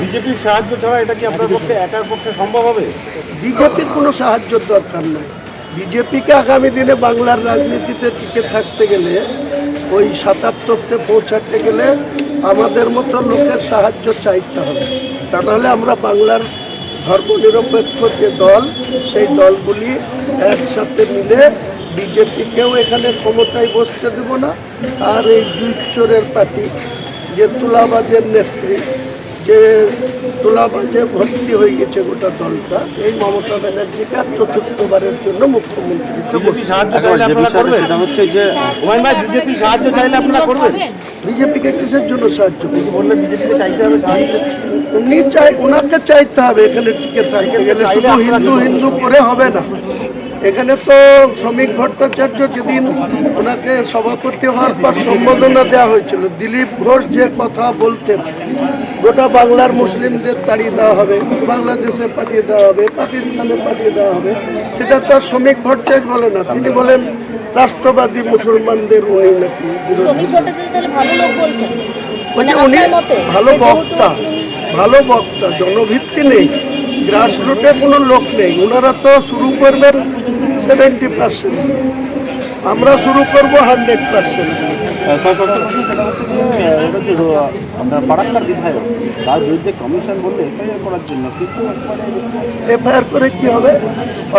বিজেপির সাহায্য ছাড়া এটা কি আপনার পক্ষে একার পক্ষে সম্ভব হবে? বিজেপির কোনো সাহায্যের দরকার নেই। বিজেপিকে আগামী দিনে বাংলার রাজনীতিতে টিকে থাকতে গেলে, ওই সাতাত্তরতে পৌঁছাতে গেলে আমাদের মতো লোকের সাহায্য চাইতে হবে। তা নাহলে আমরা বাংলার ধর্মনিরপেক্ষ যে দল, সেই দলগুলি একসাথে মিলে বিজেপিকেও এখানে ক্ষমতায় বসতে দেব না। আর এই জুইচোরের পার্টি, যে তুলাবাজের নেত্রী তোলাবাজে ভর্তি হয়ে গেছে গোটা দলটা। এই মমতা ব্যানার্জিকে আর চতুর্থবারের জন্য মুখ্যমন্ত্রীতে বিজেপি সাহায্য চাইলে আপনারা করবেন? সেটা হচ্ছে যে হুমায়ুন ভাই বিজেপি সাহায্য চাইলে আপনারা করবেন? বিজেপিকে কিসের জন্য সাহায্য করবে? বললেন বিজেপিকে চাইতে হবে সাহায্য উনি চাই ওনাকে চাইতে হবে এখানে টিকে থাকতে গেলে হিন্দু হিন্দু করে হবে না। এখানে তো শ্রমিক ভট্টাচার্য যেদিন ওনাকে সভাপতি হওয়ার পর সম্বোধনা দেওয়া হয়েছিল দিলীপ ঘোষ যে কথা বলতেন গোটা বাংলার মুসলিমদের তাড়িয়ে দেওয়া হবে বাংলাদেশে পাঠিয়ে দেওয়া হবে পাকিস্তানে পাঠিয়ে দেওয়া হবে সেটা তো শ্রমিক ভট্টাচার্য বলে না তিনি বলেন রাষ্ট্রবাদী মুসলমানদের উনি নাকি মানে উনি ভালো বক্তা ভালো বক্তা জনভিত্তি নেই গ্রাসরুটে কোনো লোক নেই ওনারা তো শুরু করবেন সেভেন্টি পার্সেন্ট আমরা শুরু করব হান্ড্রেড পার্সেন্ট আপনার ফারাক্কার বিধায়ক তার বিরুদ্ধে কমিশন বললে এফআইআর করার জন্য এফআইআর করে কি হবে?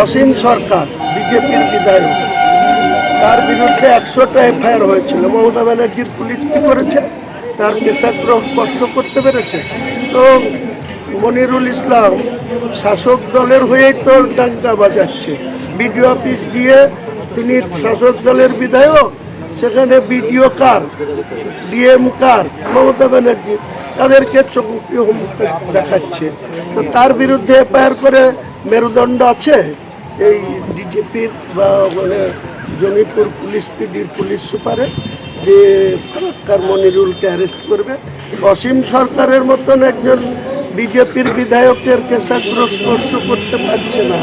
অসীম সরকার, বিজেপির বিধায়ক। তার বিরুদ্ধে একশোটা এফআইআর হয়েছিল। মমতা ব্যানার্জির পুলিশ কি করেছে? তার পেশাগ্রহ স্পর্শ করতে পেরেছে। তো মনিরুল ইসলাম শাসক দলের হয়েই তো ডাঙ্কা বাজাচ্ছে। বিডিও অফিস গিয়ে তিনি শাসক দলের বিধায়ক, সেখানে বিডিও কার, ডিএম কার, মমতা ব্যানার্জি, তাদেরকে চৌকি হুমকি দেখাচ্ছে। তো তার বিরুদ্ধে এফআইআর করে মেরুদণ্ড আছে? এই ডিজিপির বা মানে জমিপুর পুলিশ পিডির পুলিশ সুপারে যে ফারাক্কার মনিরুলকে অ্যারেস্ট করবে। অসীম সরকারের মতন একজন বিজেপির বিধায়কের কেশাগ্র স্পর্শ করতে পারছে না।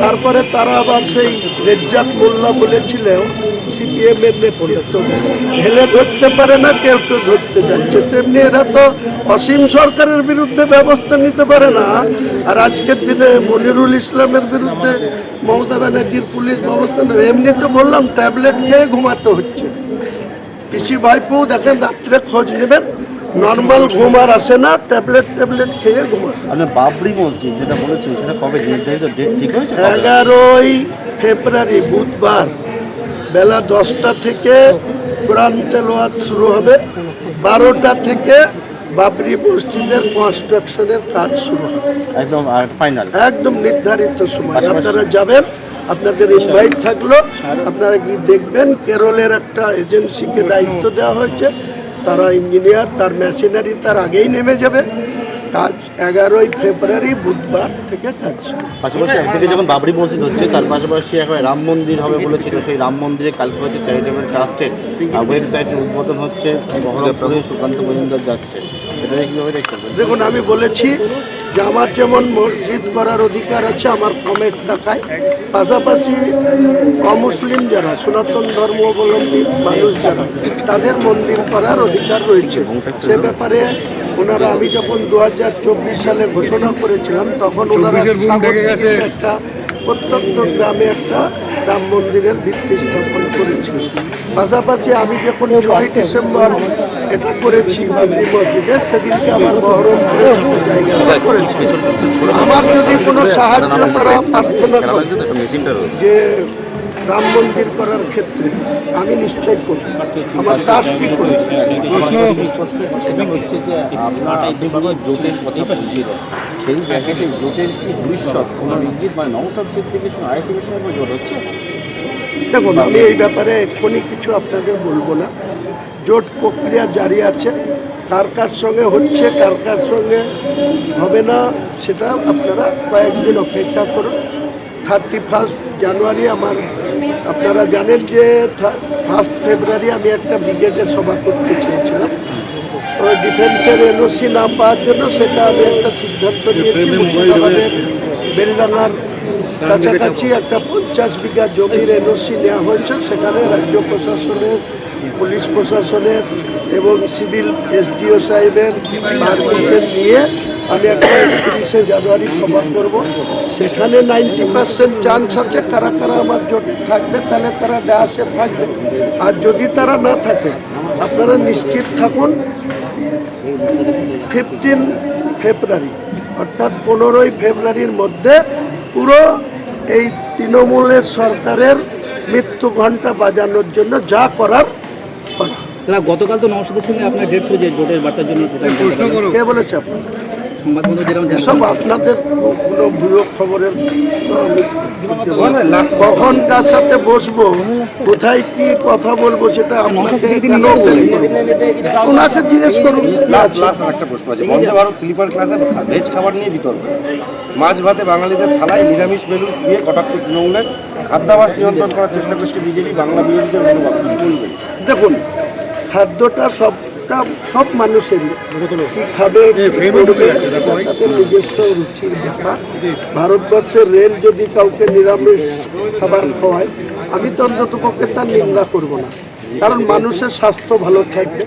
তারপরে তারা আবার সেই রেজ্জাক মোল্লা বলেছিলেন সিপিএম এর নেতৃত্ব হেলে ধরতে পারে না, কেউ কেউ ধরতে যাচ্ছে। তেমনি এরা তো অসীম সরকারের বিরুদ্ধে ব্যবস্থা নিতে পারে না। আর আজকের দিনে মনিরুল ইসলামের বিরুদ্ধে মমতা ব্যানার্জির পুলিশ ব্যবস্থা নেবে। এমনিতে বললাম, ট্যাবলেট খেয়ে ঘুমাতে হচ্ছে। পিসি ভাইপো দেখেন, রাত্রে খোঁজ নেবেন। নর্মাল ঘুম আর আসে না ট্যাবলেট ট্যাবলেট খেয়ে ঘুমাতে আপনার বাবরি মসজিদ যেটা বলেছেন সেটা কবে নির্ধারিত ডেট ঠিক হয়েছে? এগারোই ফেব্রুয়ারি বুধবার। বেলা দশটা থেকে কোরআন তেলোয়াত শুরু হবে বারোটা থেকে বাবরি মসজিদের কনস্ট্রাকশনের কাজ শুরু হবে। একদম ফাইনাল একদম নির্ধারিত সময়। আপনারা যাবেন আপনাদের ইনভাইট থাকল আপনারা গিয়ে দেখবেন কেরলের একটা এজেন্সিকে দায়িত্ব দেওয়া হয়েছে। তারা ইঞ্জিনিয়ার তার মেশিনারি তার আগেই নেমে যাবে। কাজ এগারোই ফেব্রুয়ারি বুধবার থেকে কাজ পাশাপাশি একদিকে যখন বাবরি মসজিদ হচ্ছে তার পাশাপাশি এখন রাম মন্দির হবে বলেছিল সেই রাম মন্দিরে কালকে হচ্ছে চ্যারিটেবল ট্রাস্টের ওয়েবসাইটের উদ্বোধন হচ্ছে। বহরমপুরে সুকান্ত মজুমদার যাচ্ছে। সেটা কীভাবে দেখছেন? দেখুন আমি বলেছি যে আমার যেমন মসজিদ করার অধিকার আছে আমার কমের টাকায়। পাশাপাশি অমুসলিম যারা সনাতন ধর্মাবলম্বী মানুষ যারা তাদের মন্দির করার অধিকার রয়েছে। সে ব্যাপারে ওনারা আমি যখন দু হাজার চব্বিশ সালে ঘোষণা করেছিলাম তখন ওনারা একটা প্রত্যন্ত গ্রামে একটা রাম মন্দিরের ভিত্তি স্থাপন করেছিল। পাশাপাশি আমি যখন ছয় ডিসেম্বর এটা করেছি বাবরি মসজিদে সেদিনকে আমার বহরমপুরে জায়গা করেছি। আমার যদি কোনো সাহায্য তারা প্রার্থনা করে যে রাম মন্দির করার ক্ষেত্রে আমি নিশ্চয় করি আমার কাজটি করি স্পষ্ট সেটা হচ্ছে যে আপনার জোটের কথা সেই জায়গায় সেই জোটের কি ভবিষ্যৎ? কোনো ইঙ্গিত মানে নওসাদ সিদ্দিকের সঙ্গে আইসিবির সঙ্গে জোট হচ্ছে? দেখুন আমি এই ব্যাপারে এক্ষুনি কিছু আপনাদের বলব না। জোট প্রক্রিয়া জারি আছে। কার কার সঙ্গে হচ্ছে কার কার সঙ্গে হবে না সেটা আপনারা কয়েকদিন অপেক্ষা করুন। থার্টি ফার্স্ট জানুয়ারি আমার আপনারা জানেন যে ফার্স্ট ফেব্রুয়ারি আমি একটা ব্রিগেডে সভা করতে চেয়েছিলাম। ওই ডিফেন্সের এনওসি না পাওয়ার জন্য সেটা আমি একটা সিদ্ধান্ত নিয়েছি বেলডাঙ্গার কাছাকাছি একটা পঞ্চাশ বিঘা জমির এনওসি নেওয়া হয়েছে সেখানে রাজ্য প্রশাসনের পুলিশ প্রশাসনের এবং সিভিল এসডিও সাহেবের পারমিশন নিয়ে আমি একটা তিরিশে জানুয়ারি সভা করব। সেখানে নাইনটি পার্সেন্ট চান্স আছে কারা কারা আমার জোটে থাকবে তাহলে তারা ডাসে থাকবে। আর যদি তারা না থাকে আপনারা নিশ্চিত থাকুন ফিফটিন ফেব্রুয়ারি অর্থাৎ পনেরোই ফেব্রুয়ারির মধ্যে পুরো এই তৃণমূলের সরকারের মৃত্যু ঘণ্টা বাজানোর জন্য যা করার করা। গতকাল তো নমস্কার সঙ্গে আপনার ডেট ছিল যে জোটের বার্তার জন্য কে বলেছে আপনার সংবাদ মাধ্যমে যেরকম এসব আপনাদের কোনো ভুয়ো খবরের কখন? কার সাথে বসবো? কোথায় কি কথা বলব সেটা আপনাকে কেন বলব? ওনাকে জিজ্ঞেস করুন। লাস্ট লাস্ট একটা প্রশ্ন আছে। বন্দে ভারত স্লিপার ক্লাসে ভেজ খাবার নিয়ে বিতর্ক। মাছ ভাতে বাঙালিদের থালায় নিরামিষ মেনু দিয়ে কটাক্ষ তৃণমূলের খাদ্যাভাস নিয়ন্ত্রণ করার চেষ্টা করছে বিজেপি বাংলা বিরোধীদের দেখুন খাদ্যটা সবটা সব মানুষেরই কি খাবে তাদের নিজস্ব রুচির ব্যাপার। ভারতবর্ষের রেল যদি কাউকে নিরামিষ খাবার খাওয়ায় আমি তো অন্তত পক্ষে তার নিন্দা করব না। কারণ মানুষের স্বাস্থ্য ভালো থাকবে।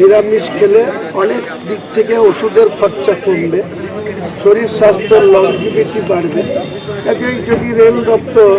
নিরামিষ খেলে অনেক দিক থেকে ওষুধের খরচা কমবে। শরীর স্বাস্থ্যের লংজিভিটি বাড়বে। কাজেই যদি রেল দপ্তর